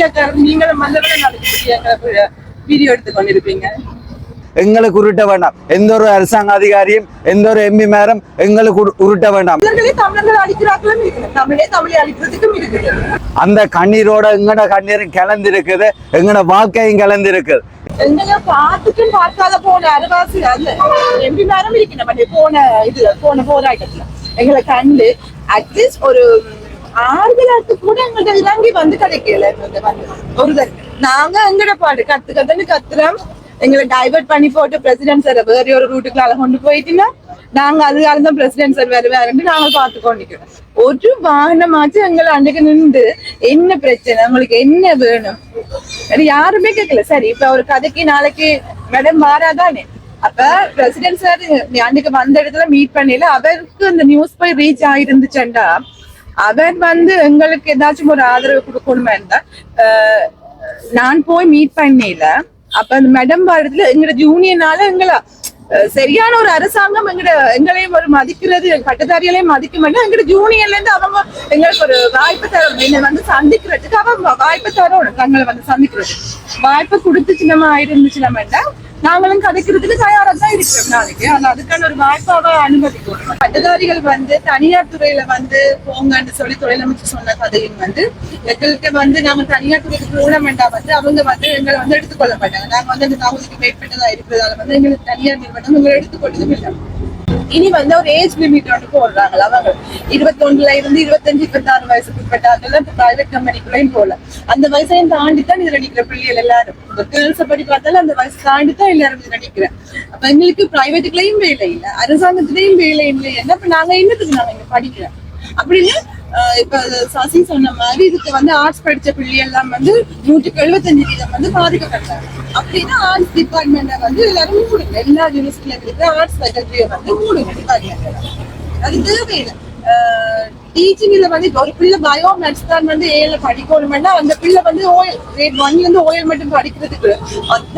மீடியாக்காரர் நீங்களும் வந்தவரை நாளைக்கு வீடியோ எடுத்து கொண்டிருப்பீங்க. எங்களுக்கு உருட்ட வேண்டாம் எந்த ஒரு அரசாங்க அதிகாரியும் எந்த ஒரு எம்பி மேரும் எங்களுக்கு உரு- உருட்ட வேண்டாம் அந்த கண்ணீரோட எங்கட கண்ணீரும் கலந்திருக்குது. எங்கட வாழ்க்கையும் கலந்திருக்குது. எங்க பார்த்துட்டும் பார்க்காத போன அரவாசி எம்பி நம்ம போன இதுல போன போராட்டத்துல. எங்களை கண்டு அட்லீஸ்ட் ஒரு ஆறுதலாட்டு கூட எங்கள்கிட்ட இறங்கி வந்து கிடைக்கல எங்கள்ட்ட ஒரு நாங்க எங்கட பாடு? கத்து கத்துன்னு கத்துறோம். எங்களை டைவர்ட் பண்ணி போட்டு பிரசிடென்ட் சார் வேற ஒரு ரூட்டுக்குள்ள கொண்டு போயிட்டீங்கன்னா நாங்க அதுக்காக தான் பிரசிடென்ட் சார் வேற வேறன்னு நாங்க பார்த்து கொண்டிருக்கோம் ஒரு வாகனமாச்சும் எங்களை அன்றைக்கு நின்று என்ன பிரச்சனை? உங்களுக்கு என்ன வேணும்? யாருமே கேட்கல சரி இப்ப ஒரு கதைக்கு நாளைக்கு மேடம் மாறாதானே அப்ப பிரசிடென்ட் சார் அன்னைக்கு வந்த இடத்துல மீட் பண்ணல அவருக்கு அந்த நியூஸ் போய் ரீச் ஆயிருந்துச்சுண்டா? அவர் வந்து எங்களுக்கு ஏதாச்சும் ஒரு ஆதரவு கொடுக்கணுமா இருந்தா அஹ், நான் போய் மீட் பண்ணல. அப்ப அந்த மேடம் இடத்துல எங்களோட ஜூனியர்னால எங்களை அஹ், சரியான ஒரு அரசாங்கம் எங்கட எங்களையும் ஒரு மதிக்கிறது பட்டதாரிகளையும் மதிக்க மாட்டோம் எங்கட ஜூனியர்ல இருந்து அவங்க எங்களுக்கு ஒரு வாய்ப்பு தரணும் என்னை வந்து சந்திக்கிறதுக்கு அவங்க வாய்ப்பு தரணும் தங்களை வந்து சந்திக்கிறது வாய்ப்பு கொடுத்து நம்ம இருந்துச்சுன்னா நாங்களும் கதைக்கிறதுக்கு தயாரா தான் இருக்கிறோம் நாளைக்கு. ஆனா அதுக்கான ஒரு வாய்ப்பாக அனுமதிக்கணும். பட்டதாரிகள் வந்து தனியார் துறையில வந்து போங்கன்னு சொல்லி தொழிலமைச்சு சொன்ன கதையும் வந்து எங்களுக்கு வந்து நாங்க தனியார் துறைக்கு போன வேண்டாம் வந்து அவங்க வந்து எங்களை வந்து எடுத்துக்கொள்ள மாட்டாங்க. நாங்க வந்து அந்த தகுதிக்கு வெயிட் பண்ணதா இருக்கிறதால வந்து எங்களுக்கு தனியார் நிறுவனம் எங்களை எடுத்துக்கொள்ளதும் இல்லை. இனி வந்து ஒரு ஏஜ் லிமிட் ஒன்று போடுறாங்களா அவங்க இருபத்தொன்னுல இருந்து இருபத்தஞ்சு இருபத்தாறு வயசுக்கு உட்பட்டார்கள் பிரைவேட் கம்பெனிக்குள்ளேயும் போல அந்த வயசையும் தாண்டி தான் இதுல நிக்கிற பிள்ளைகள் எல்லாரும். கேர்ள்ஸை படி பார்த்தாலும் அந்த வயசு தாண்டி தான் எல்லாரும் இதுல நிக்கிறேன் அப்ப எங்களுக்கு பிரைவேட்டுக்குள்ளேயும் வேலை இல்லை அரசாங்கத்திலையும் வேலை இல்லை என்ன? இப்ப நாங்க என்னத்துக்கு நாங்க இங்க படிக்கிறோம்? அப்படின்னு ஆஹ் இப்ப சசி சொன்ன மாதிரி இதுக்கு வந்து ஆர்ட்ஸ் படிச்ச பிள்ளைகள்லாம் வந்து நூற்றுக்கு எழுபத்தஞ்சு வீதம் வந்து பாதிக்கப்பட்டாங்க. அப்படின்னா ஆர்ட்ஸ் டிபார்ட்மெண்ட்டை வந்து எல்லாரும் மூடுங்க. எல்லா யூனிவர்சிட்டியில இருக்கிற ஆர்ட்ஸ் ஃபேக்கல்ட்டியை வந்து மூடுங்க டிபார்ட்மெண்ட் அது தேவையில்லை. டீச்சிங்ல வந்து ஒரு பிள்ளை பயோ மேத்ஸ் தான் வந்து ஏல படிக்கணும்னா அந்த பிள்ளை வந்து ஓயல் கிரேட் ஒன்ல இருந்து ஓயல் மட்டும் படிக்கிறதுக்கு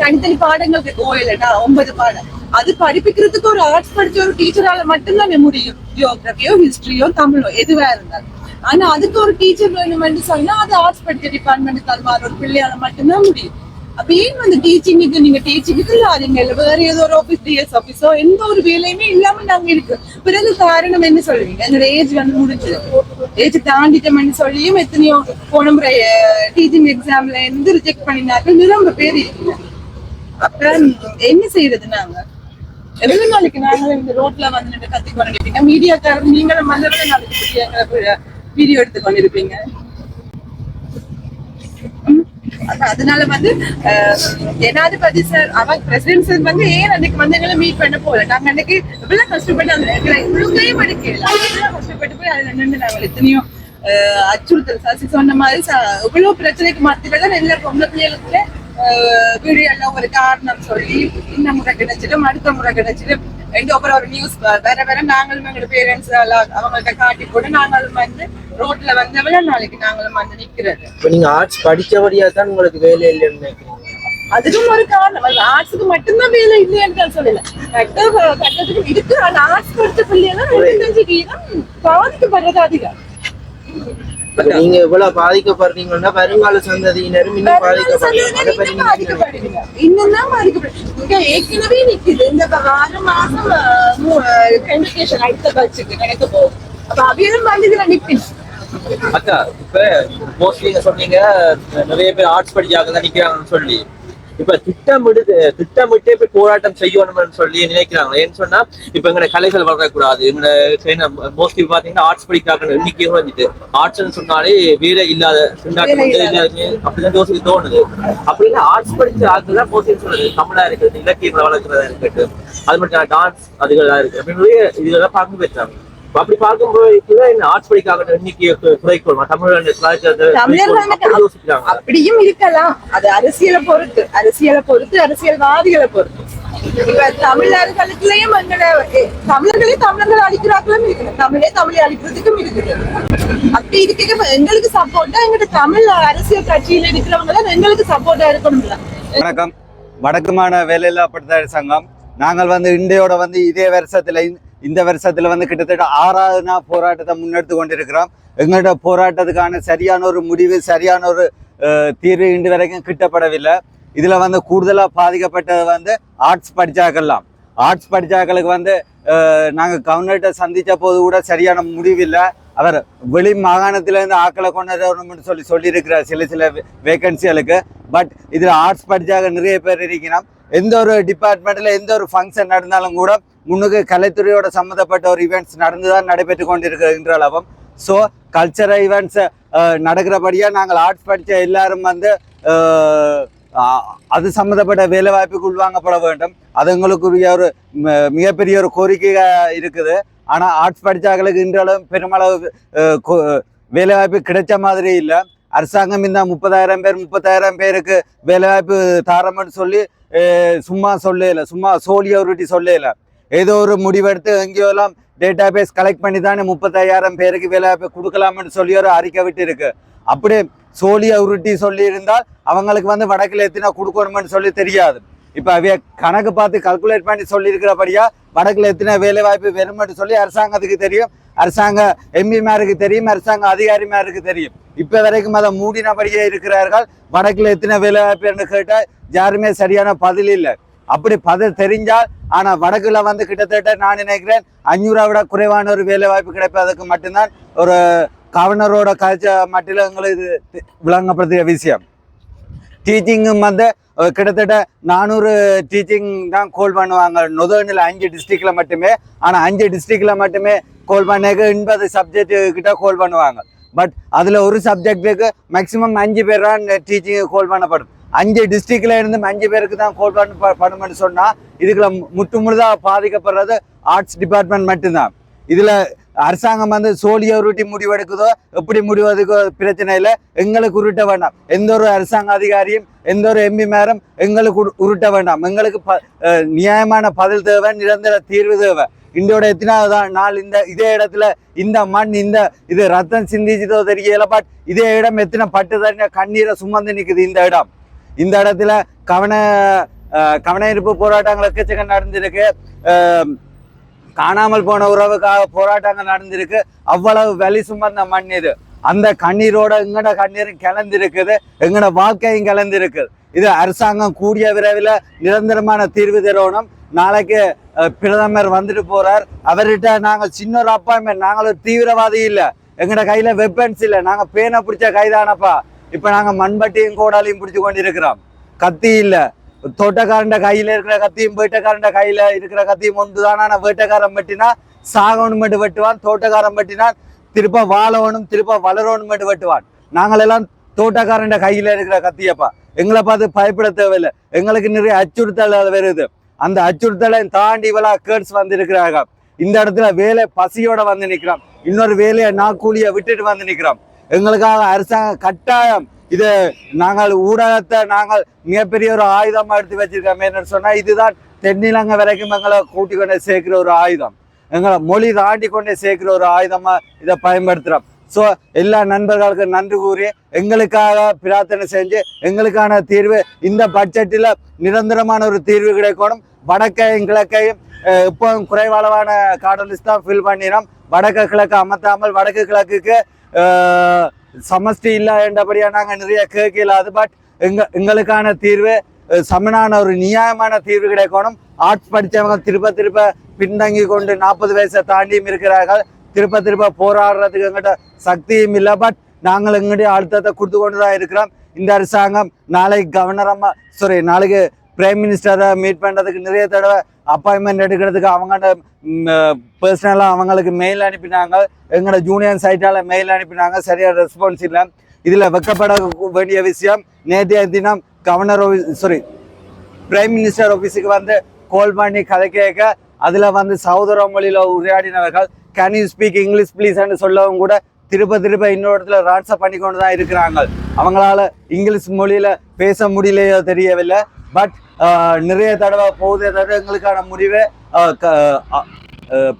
தனித்தனி பாடங்கள் இருக்கு. ஓயல்னா ஒன்பது பாடம். அது படிப்பிக்கிறதுக்கு ஒரு ஆர்ட்ஸ் படிச்ச ஒரு டீச்சரால மட்டும்தான் முடியும். ஜியோகிராஃபியோ ஹிஸ்டரியோ தமிழோ எதுவா இருந்தாலும். ஆனா அதுக்கு ஒரு டீச்சர் வேணும்னு சொன்னா அது ஆர்ட்ஸ் படிச்ச டிபார்ட்மெண்ட் தருவார் ஒரு பிள்ளையால மட்டும்தான் முடியும். அப்ப ஏன் வந்து டீச்சிங்குக்கு நீங்க டீச்சிங்குக்கு இல்லாதீங்க இல்ல வேற ஏதோ ஒரு ஆபீஸ் டிஎஸ் ஆபீஸோ எந்த ஒரு வேலையுமே இல்லாம நாங்க இருக்கு பிறகு காரணம் என்ன சொல்லுவீங்க? என்னோட ஏஜ் வந்து முடிஞ்சது. ஏஜ் தாண்டிட்டோம்னு சொல்லியும் எத்தனையோ போன முறை டீச்சிங் எக்ஸாம்ல இருந்து ரிஜெக்ட் பண்ணினார்கள். நிரம்ப பேர் இருக்கீங்க அப்ப என்ன செய்யறது நாங்க? எவ்வளவு நாளைக்கு நாங்களும் இந்த ரோட்ல வந்து நின்று கத்தி கொண்டிருப்பீங்க? மீடியாக்காரர் நீங்களும் வந்தவரை நாளைக்கு வீடியோ எடுத்து கொண்டிருப்பீங்க. அதனால வந்து ஜனாதிபதி சார் அவன் பிரசிடென்ட் சார் வந்து ஏன் அன்னைக்கு வந்து எங்களை மீட் பண்ண போல நாங்க அன்னைக்கு இவ்வளவு கஷ்டப்பட்டு அந்த எங்களை இவ்வளவு எடுக்கல கஷ்டப்பட்டு போய் அதுல நின்று நாங்கள் எத்தனையோ அச்சுறுத்தல். சாசி சொன்ன மாதிரி ச- இவ்வளவு பிரச்சனைக்கு மத்தியில தான் எல்லா பொம்பளை பிள்ளைகளுக்குள்ள அஹ், வீடு எல்லாம் ஒரு காரணம் சொல்லி இந்த முறை கிடைச்சிடும் அடுத்த முறை கிடைச்சிடும். ரெண்டு அப்புறம் ஒரு நியூஸ் வேற வேற நாங்களும் எங்களோட பேரண்ட்ஸ் எல்லாம் அவங்கள்ட்ட காட்டி போட்டு நாங்களும் வந்து ரோட்ல வந்து எவ்வளவு நாளைக்கு நாங்களும் வந்து நிக்கிறது இப்ப நீங்க ஆர்ட்ஸ் படிச்சபடியா தான் உங்களுக்கு வேலை இல்லைன்னு அதுக்கும் ஒரு காரணம் ஆர்ட்ஸுக்கு மட்டும்தான் வேலை இல்லைன்னு நான் சொல்லல கட்ட கட்டத்துக்கு இருக்கு ஆனா ஆர்ட்ஸ் படிச்ச இருபத்தஞ்சு வீதம் பாதிக்கப்படுறது அதிகம் நீங்க இவ்வளவு பாதிக்கப்படுறீங்கன்னா வருங்கால சந்ததியினரும் இன்னும் பாதிக்கப்படுறாங்க தான் ஏற்கனவே நிக்குது. இந்த ஆறு மாசம் கம்யூனிகேஷன் அடுத்த பட்ஜெட் நடக்க போகுது அப்ப அவையும் வந்து இதுல நிப்பீங்க அக்கா இப்ப மோஸ்ட்லி நீங்க சொன்னீங்க நிறைய பேர் ஆர்ட்ஸ் படிச்சாங்க தான் நிக்கிறாங்கன்னு சொல்லி. இப்ப திட்டமிடு திட்டமிட்டு இப்ப போராட்டம் செய்யணும்னு சொல்லி நினைக்கிறாங்க ஏன்னு சொன்னா இப்ப எங்க கலைகள் வளரக்கூடாது. எங்க மோஸ்ட்லி பாத்தீங்கன்னா ஆர்ட்ஸ் படிக்கிறாங்க. எண்ணிக்கை குறைஞ்சிட்டு ஆர்ட்ஸ் சொன்னாலே வேலை இல்லாத அப்படிதான் யோசிக்க தோணுது. அப்படின்னா ஆர்ட்ஸ் படிச்ச ஆட்கள் தான் மோஸ்ட்லி சொல்றது? தமிழா இருக்கிறது இலக்கியங்களை வளர்க்கறதா இருக்கட்டும் அது மட்டும் டான்ஸ் அதுகளா இருக்கு அப்படின்னு இதெல்லாம் பார்க்க பெற்றாங்க அப்படி பார்க்கும்போது ஆர்ட்ஸ் படிக்காக எண்ணிக்கையை கு- குறைக்கணும் தமிழ் கலாச்சாரத்தை தமிழர்கள் அப்படியும் இருக்கலாம். அது அரசியலை பொறுத்து. அரசியலை பொறுத்து அரசியல்வாதிகளை பொறுத்து. இப்ப தமிழர்களுக்குள்ளேயும் எங்களோட எ- தமிழர்களே தமிழர்கள் அழிக்கிறார்களும் இருக்குது தமிழே தமிழை அழிக்கிறதுக்கும் இருக்குது. அப்படி இருக்க எங்களுக்கு சப்போர்ட்டா எங்களோட தமிழ் அரசியல் கட்சியில இருக்கிறவங்க தான் எங்களுக்கு சப்போர்ட்டா இருக்கணும்ல. வணக்கம். வடக்குமான வேலையில்லா பட்டதாரி சங்கம். நாங்கள் வந்து இந்தியோட வந்து இதே வருஷத்துல இந்த- வருஷத்தில் வந்து கிட்டத்தட்ட ஆறாவது நாள் போராட்டத்தை முன்னெடுத்து கொண்டிருக்கிறோம். எங்களோட போராட்டத்துக்கான சரியான ஒரு முடிவு சரியான ஒரு தீர்வு இன்று வரைக்கும் கிட்டப்படவில்லை. இதில் வந்து கூடுதலாக பாதிக்கப்பட்டது வந்து ஆர்ட்ஸ் படித்தாக்கள்லாம் ஆர்ட்ஸ் படிச்சாக்களுக்கு வந்து நாங்கள் கவர்னர்கிட்ட சந்தித்த போது கூட சரியான முடிவில்லை. அவர் வெளி மாகாணத்திலேருந்து ஆக்களை கொண்டு வரணும்னு சொல்லி சொல்லியிருக்கிறார் சில சில வேக்கன்சிகளுக்கு பட் இதில் ஆர்ட்ஸ் படித்தாக நிறைய பேர் இருக்கிறோம் எந்த ஒரு டிபார்ட்மெண்ட்டில் எந்த ஒரு ஃபங்க்ஷன் நடந்தாலும் கூட முன்னுக்கு கலைத்துறையோட சம்மந்தப்பட்ட ஒரு ஈவெண்ட்ஸ் நடந்துதான் நடைபெற்று கொண்டிருக்கின்ற அளவும். ஸோ கல்ச்சரல் ஈவெண்ட்ஸ் நடக்கிறபடியாக நாங்கள் ஆர்ட்ஸ் படித்த எல்லாரும் வந்து அது சம்மந்தப்பட்ட வேலை வாய்ப்புக்கு உள்வாங்கப்பட வேண்டும். அது எங்களுக்குரிய ஒரு ம- மிகப்பெரிய ஒரு கோரிக்கையாக இருக்குது. ஆனால் ஆர்ட்ஸ் படிச்சாங்களுக்கு இன்றளவும் பெருமளவு வேலைவாய்ப்பு கொ- கிடைச்ச மாதிரி இல்லை. அரசாங்கம் இந்த முப்பதாயிரம் பேர் முப்பத்தாயிரம் பேருக்கு வேலைவாய்ப்பு தாரம்னு சொல்லி சும்மா சொல்லல சும்மா சோழியை உருட்டி சொல்லல. ஏதோ ஒரு முடிவெடுத்து எங்கேயோலாம் டேட்டா பேஸ் கலெக்ட் பண்ணி தானே முப்பத்தாயிரம் பேருக்கு வேலை கொடுக்கலாம்னு சொல்லி ஒரு அறிக்கை விட்டு இருக்கு அப்படி சோழிய உருட்டி சொல்லி இருந்தால் அவங்களுக்கு வந்து வடக்கில் எத்தினா கொடுக்கணும்னு சொல்லி தெரியாது. இப்போ அவைய கணக்கு பார்த்து கல்குலேட் பண்ணி சொல்லியிருக்கிறபடியா வடக்கில் எத்தனை வேலை வாய்ப்பு சொல்லி அரசாங்கத்துக்கு தெரியும். அரசாங்க எம்பிமாருக்கு தெரியும் அரசாங்க அதிகாரிமாருக்கு தெரியும். இப்போ வரைக்கும் அதை மூடினபடியே இருக்கிறார்கள். வடக்கில் எத்தனை வேலை வாய்ப்புன்னு கேட்டால் யாருமே சரியான பதில் இல்லை. அப்படி பதில் தெரிஞ்சால் ஆனால் வடக்கில் வந்து கிட்டத்தட்ட நான் நினைக்கிறேன் அஞ்சூரை விட குறைவான ஒரு வேலை வாய்ப்பு கிடைப்பதற்கு மட்டும்தான். ஒரு கவர்னரோட கல்ச்ச மட்டில் எங்களுக்கு இது விளங்கப்படுத்திய விஷயம். டீச்சிங்கும் வந்து கிட்டத்தட்ட நானூறு டீச்சிங் தான் கோல் பண்ணுவாங்க. நொதர்னில் அஞ்சு டிஸ்ட்ரிக்டில் மட்டுமே. ஆனால் அஞ்சு டிஸ்ட்ரிக்டில் மட்டுமே கோல் பண்ணாக்க எண்பது சப்ஜெக்ட் கிட்ட கோல் பண்ணுவாங்க. பட் அதில் ஒரு சப்ஜெக்டுக்கு மேக்ஸிமம் அஞ்சு பேர் தான் டீச்சிங் கோல் பண்ணப்படும். அஞ்சு டிஸ்ட்ரிக்ட்ல இருந்து அஞ்சு பேருக்கு தான் கோல் பண்ண பண்ணுமென்னு சொன்னா இதுக்குள்ள முற்றுமுழுதாக பாதிக்கப்படுறது ஆர்ட்ஸ் டிபார்ட்மெண்ட் மட்டும்தான். இதுல அரசாங்கம் வந்து சோழியை உருட்டி முடிவெடுக்குதோ எப்படி முடிவெடுக்கோ பிரச்சனை இல்லை. எங்களுக்கு உருட்ட வேண்டாம். எந்த ஒரு அரசாங்க அதிகாரியும் எந்த ஒரு எம்பி மேரும் எங்களுக்கு உரு- உருட்ட வேண்டாம். எங்களுக்கு ப- நியாயமான பதில் தேவை நிரந்தர தீர்வு தேவை. இந்தியோட எத்தனாவது நாள் இந்த இதே இடத்துல இந்த மண் இந்த இது ரத்தம் சிந்திச்சதோ தெரியல பட் இதே இடம் எத்தனை பட்டு தண்ணி கண்ணீரை சுமந்து நிற்குது இந்த இடம். இந்த இடத்துல கவன அஹ், கவன இருப்பு போராட்டங்கள் எக்கச்சக்கம் நடந்திருக்கு. காணாமல் போன உறவுக்காக போராட்டங்கள் நடந்திருக்கு. அவ்வளவு வலி சுமந்த மண் இது. அந்த கண்ணீரோட எங்கட கண்ணீரும் கிளந்திருக்குது எங்கட வாழ்க்கையும் கிளந்திருக்குது இது அரசாங்கம் கூடிய விரைவில் நிரந்தரமான தீர்வு தரணும். நாளைக்கு பிரதமர் வந்துட்டு போறார். அவர்கிட்ட நாங்கள் சின்ன ஒரு அப்பாயின்மெண்ட் நாங்கள் ஒரு தீவிரவாதி இல்லை. எங்கட கையில வெப்பன்ஸ் இல்லை. நாங்கள் பேனை பிடிச்ச கைதானப்பா. இப்ப நாங்க மண்பட்டியும் கோடாலையும் பிடிச்சு கொண்டிருக்கிறோம். கத்தி இல்ல. தோட்டக்காரண்ட கையில இருக்கிற கத்தியும் வீட்டக்காரண்ட கையில இருக்கிற கத்தியும் ஒன்றுதான்? ஆனா வேட்டக்காரன் வெட்டினா சாகணும் மட்டும் வெட்டுவான் தோட்டக்காரன் வெட்டினா திருப்ப வாழவனும் திருப்ப வளரணும் மட்டும் வெட்டுவான். நாங்கள் எல்லாம் தோட்டக்காரண்ட கையில இருக்கிற கத்தியப்பா. எங்களை பார்த்து பயப்பட தேவையில்லை. எங்களுக்கு நிறைய அச்சுறுத்தல் வருது. அந்த அச்சுறுத்தலை தாண்டி இவளா கேர்ட்ஸ் வந்திருக்கிறாங்க. இந்த இடத்துல வேலை பசியோட வந்து நிற்கிறான் இன்னொரு வேலையை நாக்கூலிய விட்டுட்டு வந்து நிற்கிறான் எங்களுக்காக அரசாங்கம் கட்டாயம். இது நாங்கள் ஊடகத்தை நாங்கள் மிகப்பெரிய ஒரு ஆயுதமாக எடுத்து வச்சிருக்கோம் என்னன்னு இதுதான் தென்னிலங்கை வரைக்கும் எங்களை கூட்டி கொண்டு சேர்க்கிற ஒரு ஆயுதம். எங்களை மொழி தாண்டி கொண்டு சேர்க்கிற ஒரு ஆயுதமாக இதை பயன்படுத்துகிறோம் ஸோ எல்லா நண்பர்களுக்கும் நன்றி கூறி எங்களுக்காக பிரார்த்தனை செஞ்சு எங்களுக்கான தீர்வு இந்த பட்ஜெட்டில் நிரந்தரமான ஒரு தீர்வு கிடைக்கணும். வடக்கையும் கிழக்கையும் இப்போ எப்பவும் குறைவளவான காடலிஸ்ட் தான் ஃபில் பண்ணிடும் வடக்கு கிழக்கு அமர்த்தாமல் வடக்கு கிழக்குக்கு சமஷ்டி இல்லை என்றபடியா நாங்கள் நிறைய கேட்க அது பட் எங்க எங்களுக்கான தீர்வு சமனான ஒரு நியாயமான தீர்வு கிடைக்கணும். ஆர்ட்ஸ் படித்தவங்க திருப்ப திருப்ப பின்தங்கி கொண்டு நாற்பது வயசை தாண்டியும் இருக்கிறார்கள். திருப்ப திருப்ப போராடுறதுக்கு எங்கிட்ட சக்தியும் இல்லை பட் நாங்கள் எங்களுடைய அழுத்தத்தை கொடுத்து கொண்டு தான் இருக்கிறோம். இந்த அரசாங்கம் நாளைக்கு கவர்னரமாக சாரி நாளைக்கு பிரைம் மினிஸ்டரை மீட் பண்ணுறதுக்கு நிறைய தடவை அப்பாயின்மெண்ட் எடுக்கிறதுக்கு அவங்கள்ட்ட பர்சனலாக அவங்களுக்கு மெயில் அனுப்பினாங்க. எங்களோட ஜூனியர் சைட்டால் மெயில் அனுப்பினாங்க. சரியாக ரெஸ்பான்ஸ் இல்லை. இதில் வெக்கப்பட வேண்டிய விஷயம் நேற்றைய தினம் கவர்னர் சாரி பிரைம் மினிஸ்டர் ஆஃபீஸுக்கு வந்து கால் பண்ணி கதை கேட்க அதில் வந்து சகோதர மொழியில் உரையாடினவர்கள் கேன் யூ ஸ்பீக் இங்கிலீஷ் ப்ளீஸ்ன்னு சொல்லவும் கூட திருப்ப திருப்ப இன்னொரு இடத்துல ராட்சப் பண்ணி கொண்டு தான் இருக்கிறாங்க. அவங்களால இங்கிலீஷ் மொழியில் பேச முடியலையோ தெரியவில்லை. பட் நிறைய தடவை போதே தடவை எங்களுக்கான முடிவு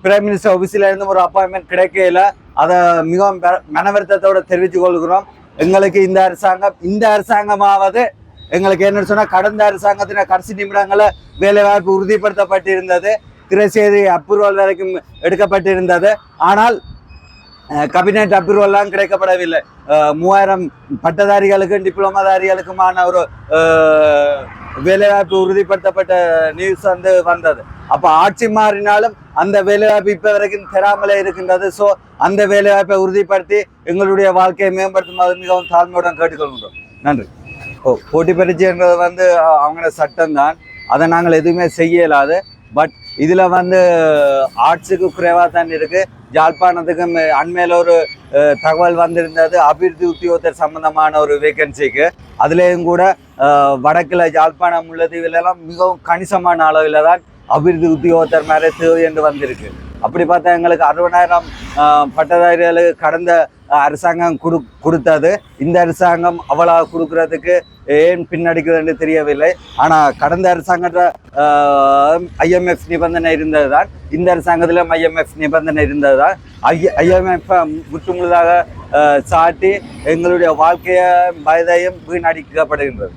பிரைம் மினிஸ்டர் ஆஃபீஸில் இருந்து ஒரு அப்பாயின்மெண்ட் கிடைக்கல அதை மிகவும் பெ- தெரிவித்துக் கொள்கிறோம் எங்களுக்கு இந்த அரசாங்கம் இந்த அரசாங்கமாவது எங்களுக்கு என்னென்னு சொன்னால் கடந்த அரசாங்கத்தின கடைசி நிமிடங்களில் வேலைவாய்ப்பு உறுதிப்படுத்தப்பட்டிருந்தது திரைசேரி அப்ரூவல் வரைக்கும் எடுக்கப்பட்டிருந்தது ஆனால் கபினெட் அப்ரூவல்லாம் கிடைக்கப்படவில்லை மூவாயிரம் பட்டதாரிகளுக்கும் டிப்ளமாதாரிகளுக்குமான ஒரு வேலைவாய்ப்பு உறுதிப்படுத்தப்பட்ட நியூஸ் வந்து வந்தது. அப்போ ஆட்சி மாறினாலும் அந்த வேலைவாய்ப்பு இப்போ வரைக்கும் பெறாமலே இருக்கின்றது. ஸோ அந்த வேலைவாய்ப்பை உறுதிப்படுத்தி எங்களுடைய வாழ்க்கையை மேம்படுத்தும் மிகவும் தாழ்மையுடன் கேட்டுக்கொள்கின்றோம். நன்றி. ஓ போட்டி பரீட்சைன்றது வந்து அஹ், அவங்களோட சட்டம் தான் அதை நாங்கள் எதுவுமே செய்ய இயலாது பட் இதில் வந்து ஆர்ட்ஸுக்கு குறைவாக தான் இருக்குது யாழ்ப்பாணத்துக்கு மே- அண்மையில் ஒரு தகவல் வந்திருந்தது அபிவிருத்தி உத்தியோகத்தர் சம்பந்தமான ஒரு வேகன்சிக்கு அதுலேயும் கூட வடக்கில் வடக்குல யாழ்ப்பாணம் முல்லைத்தீவுலலாம் மிகவும் கணிசமான அளவில் தான் அபிவிருத்தி உத்தியோகத்தர் மேலே தேவை என்று வந்திருக்கு. அப்படி பார்த்தா எங்களுக்கு அறுபதாயிரம் பட்டதாரிகள் பட்டதாரிகளுக்கு கடந்த அரசாங்கம் கொடு கொடுத்தது. இந்த அரசாங்கம் அவ்வளோ கொடுக்கறதுக்கு ஏன் பின்னடிக்குதுன்னு தெரியவில்லை. ஆனால் கடந்த அரசாங்கத்தில் ஐஎம்எஃப் நிபந்தனை இருந்தது தான் இந்த அரசாங்கத்திலும் ஐஎம்எஃப் நிபந்தனை இருந்தது தான் ஐ ஐஎம்எஃப் முற்றுமுழுதாக சாட்டி எங்களுடைய வாழ்க்கையை வயதையும் வீணடிக்கப்படுகின்றது.